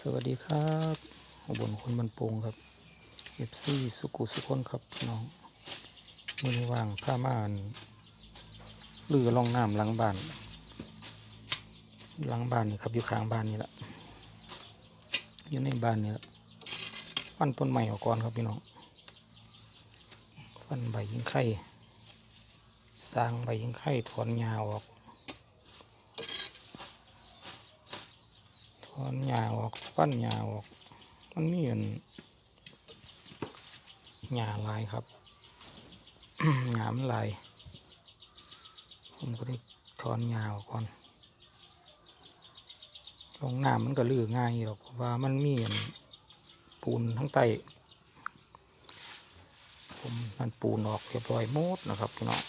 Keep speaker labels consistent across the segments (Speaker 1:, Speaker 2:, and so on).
Speaker 1: สวัสดีครับบลคนบันปงครับเอฟซีสุกุสุคนครับพี่น้องมือนว่างผ้าม่านลือล่องน้ำหลังบ้านหลังบ้านนี่ครับอยู่ข้างบ้านนี่แหละอยู่ในบ้านนี่แหละฟันต้นใหม่ออกก่อนครับพี่น้องฟันใบยิงไข่สร้างใบยิงไข่ถอนหญ้าออก ถอนหญ้าออกปั้นหญ้าออก มันมีอันหญ้าลายครับหญ้ามันลายผมก็ได้ถอนหญ้าออกก่อนลงน้ำมันก็ลือง่ายหรอกเพราะว่ามันมีอันปูนทั้งใต้ผมมันปูนออกเรียบร้อยหมดนะครับพี่น้อง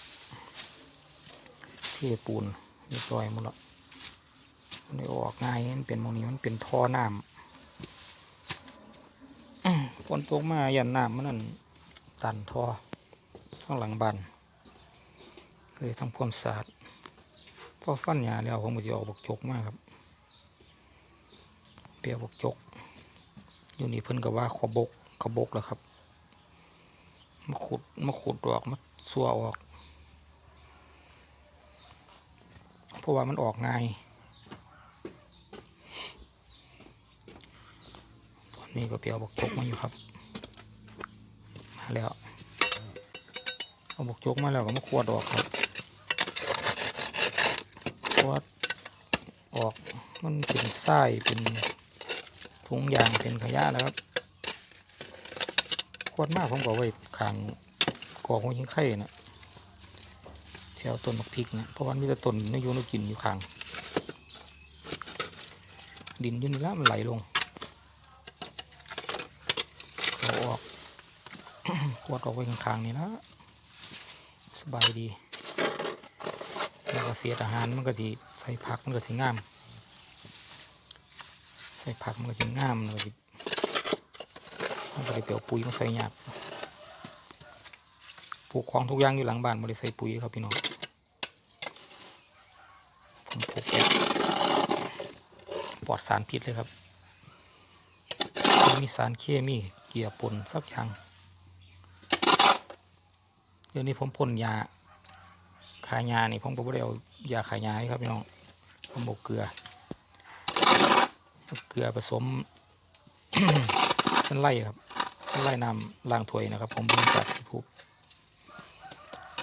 Speaker 1: เทปูนเรียบร้อยหมดแล้ว มันได้ออกง่ายมันเป็นมองนี้มันเป็นท่อน้ำอื้อฝนตกมายันน้ำมันนั่นตันท่อข้างหลังบ้านก็เลยทำความสะอาดพอฟันหยาแล้วผมก็จะออกบกจกมากครับเปียบกจก อยู่นี่เพิ่นก็ว่าขบกขบกแล้วครับมาขุดมาขุดออกมาสัวออก เพราะว่ามันออกง่าย ตอ นนี้ก็เปียวบกจกมาอยู่ครับ มาแล้ว เอาบกจกมาแล้วก็มาขวดออกครับขวดออกมันเป็นไส้เป็นถุงยางเป็นขยะแล้วครับขวดมากผมก็เอาไว้ขางกองหัวยิงไข่นะแถวต้นมะพริกนะเพราะว่ามีแต่ต้นนอยูนกินอยู่ข้างดินยู่นี่ละมันไหลลง เออกกวดออกไว้ข้างๆนี่นะสบายดีแล้วก็เสียอาหารมันก็สิใส่ผักมันก็สิงาม ใส่ผักมันก็สิงามมันก็สิมันก็ได้เปลียวปุ๋ยมาใส่ยากปลูกของทุกอย่างอยู่หลังบ้านไม่ได้ใส่ปุ๋ยครับพี่น้องผมปลูกแบบปลอดสารพิษเลยครับ มีสารเคมี กี่ยวปนสักอย่างเดี๋ยวนี้ผมพ่นยาขายานี่ผมก็ไม่ได้เอายาขายาให้ครับพี่น้องผมบอกเกลือ เกลือผสมเส้นไล่ครับเส้นไล่น้ำล้างถ้วยนะครับ ผมบิ่งจากยูทูบ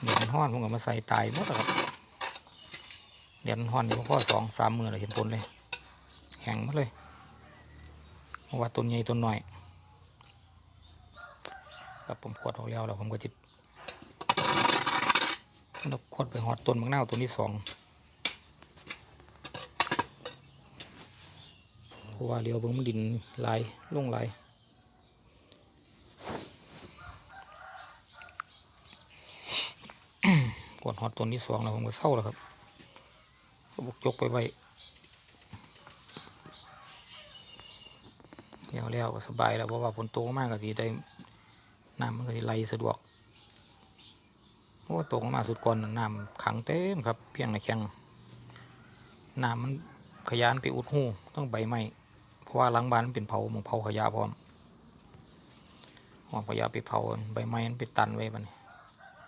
Speaker 1: เดี๋ยวมันห้อนผมก็มาใส่ตายหมดครับเดี๋ยวมันห้อนเดี๋ยวพ่อสองสามมือเลยเห็นผลเลยแห้งหมดเลยเพราะว่าต้นใหญ่ต้นน้อย ครับผมขวดออกแล้วแล้วผมก็จิตแล้วขวดไปหอดต้นมะนาวต้นที่สองเพราะว่าเลี้ยวเบิ่งมันดินลายลงไหลายขวดหอดต้นที่สองแล้วผมก็เศร้าแล้วครับก็บุกยกไปไว้เดี๋ยวแล้วก็สบายแล้วเพราะว่าฝนตกมากก็สิได้ น้ำมันก็สิไหลสะดวกโอ้ตกมาสุดก่อนน้ำขังเต็มครับ เพียงในแข้งน้ำมันขยานไปอุดหูต้องใบไม้เพราะว่าหลังบ้านมันเป็นเผาหมองเผาขยะพร้อมหอมขยะไปเผาใบไม้มันไปตันไว้บัดนี้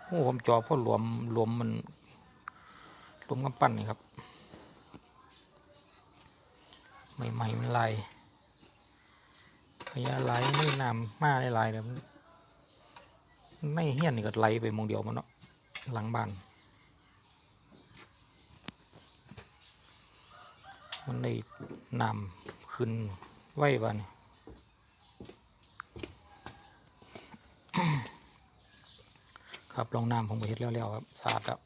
Speaker 1: โอ้ผมจอเพราะหลวมหลวมมันหลวมกำปั้นนี่ครับใบไม้มันไหลขยะไหลไม่น้ำมาได้ลายเลย มันไม่เฮี้ยนนี่ก็ไหลไปมองเดียวมันเนาะหลังบ้าน มันได้น้ำขึ้นไว้บ้านครับลองน้ำผมไปเฮ็ดแล้วๆครับสะอาดแล้ว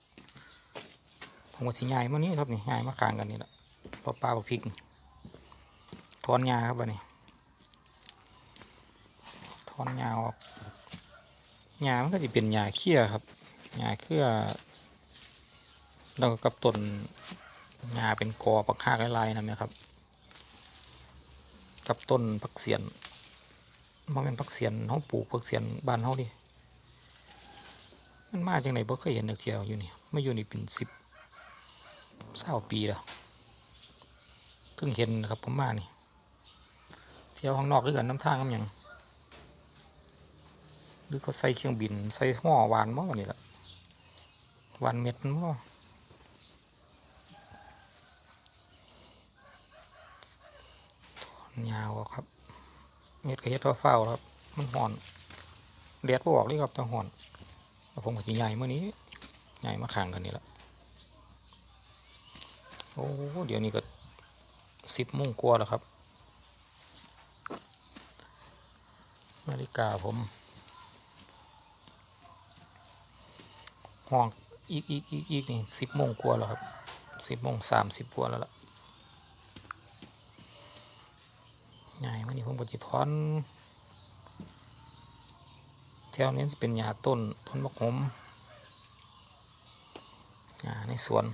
Speaker 1: ผมก็สิง่ายมานี้ครับนี่ง่ายมาข้างกันนี่แหละพอปลาบักพริกถอนหญ้าครับบ้านนี้ถอนหญ้าออก หญ้ามันก็จะเป็นหญ้าเขี้ยครับหญ้าเขี้ยแล้วก็กับต้นหญ้าเป็นกอปักหากลายๆนะไหมครับ กับต้นผักเสียนมันเป็นผักเสียนเขาปลูกผักเสียนบ้านเขาดิมันมาจังไหนบ่เคยเห็นเด็กเที่ยวอยู่นี่ไม่อยู่นี่เป็นสิบเศร้าปีแล้วเพิ่งเห็นนะครับผมมานี่เที่ยวข้างนอกหรือกันน้ำทางน้ำหยัง หรือเขาใส่เครื่องบิน ใส่ห่อวานมั้งนี่แหละวานเม็ดม้อยาวครับ เม็ดกระเฮ็ดเฝ้าครับ มันห่อนแดดบอกเลยครับแต่ห่อนแล้วผมก็สิใหญ่เมื่อนี้ใหญ่มาข้างกันนี่แหละโอ้เดี๋ยวนี้ก็สิบโมงกว่าแล้วครับ นาฬิกาผม ห้องอีกอีกอีกอีกนี่สิบโมงกว่าแล้วครับสิบโมงสามสิบกว่าแล้วล่ะใหญ่มานี่ผมก็จะถอนแถวนี้จะเป็นหญ้าต้นต้นมะขมหญ้าในสวน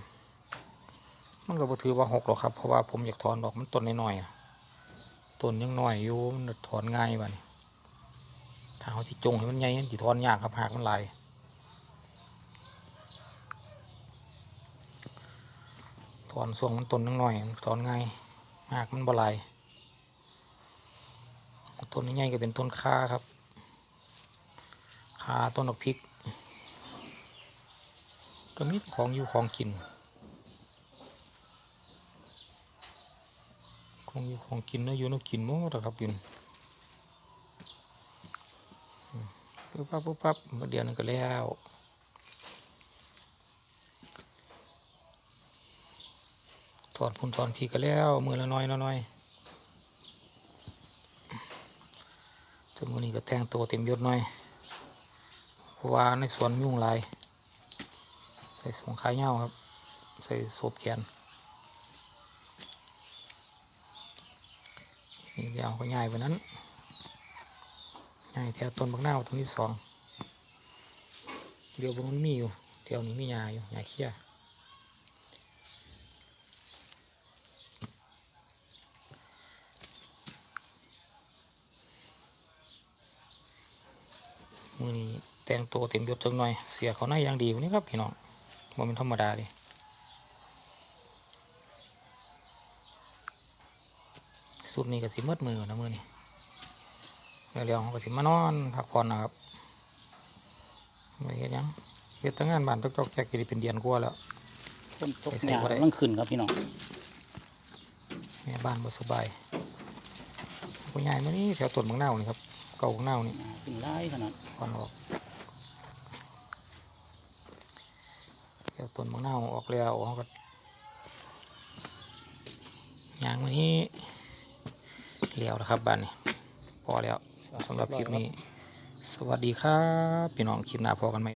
Speaker 1: มันก็บ่ถือว่าหกหรอกครับ เพราะว่าผมอยากถอนดอกมันต้นน้อยๆต้นยังน้อยอยู่มันถอนง่ายบ้านถ้าเขาสิจงให้มันใหญ่มันสิทอนยากครับหากมันลาย ถอนส่วงมันต้นน้อยถอนง่ายหากมันบลายต้นใหญ่ๆก็เป็นต้นข่าครับข่าต้นดอกพริก ก็มีของอยู่ของกินของอยู่ของกินนะอยู่นอะกินหมดอะครับยินปุ๊บปั๊บปุ๊บปั๊บเดียวนึงก็แล้ว ถอดพุ่นถอนพีก็แล้วมือละน้อยละน้อยจนมือนี้ก็แต่งตัวเต็มยศหน่อยเพราะว่าในสวนยุ่งลาย ใส่สวงขายเงาครับ ใส่โซบแขนนี่เดี๋ยวก็ง่ายไปนั้นใหญ่แถวต้นบักนาวต้นที่สองเดี๋ยวบงมันมีอยู่แถวนี้มียาอยู่ยาเขี้ย มือนี้แต่งตัวเต็มยศจังหน่อย เสียเขาหน้าอย่างดีวันนี้ครับพี่น้องมันเป็นธรรมดาดิสุดนี้ก็สิเมดมือนะมือนี้เดี๋ยวๆเขาก็สิมานอนพักผ่อนนะครับไม่เห็นหยังเฮ็ดตั้งงานบ้านตกๆแจกกี่เป็นเดือนกว่าแล้ว
Speaker 2: คนตก
Speaker 1: ไปใส่
Speaker 2: หญ้า
Speaker 1: บ่ได้
Speaker 2: กำลังขึ้นครับพี่น้อง
Speaker 1: แม่บ้านบ่สบายผู้ใหญ่มานี่แถวต้นบางนาวนี่ครับ เก่าบางนาวนี่
Speaker 2: หญ้าขึ้นได้ขนาด
Speaker 1: ก่อนออกแถวต้นบางนาวออกแล้วเขาก็ยางมานี้เลี้ยวแล้วครับบ้านนี้พอแล้วสำหรับคลิปนี้ สวัสดีครับ พี่น้องคลิปหน้าพอกันไหม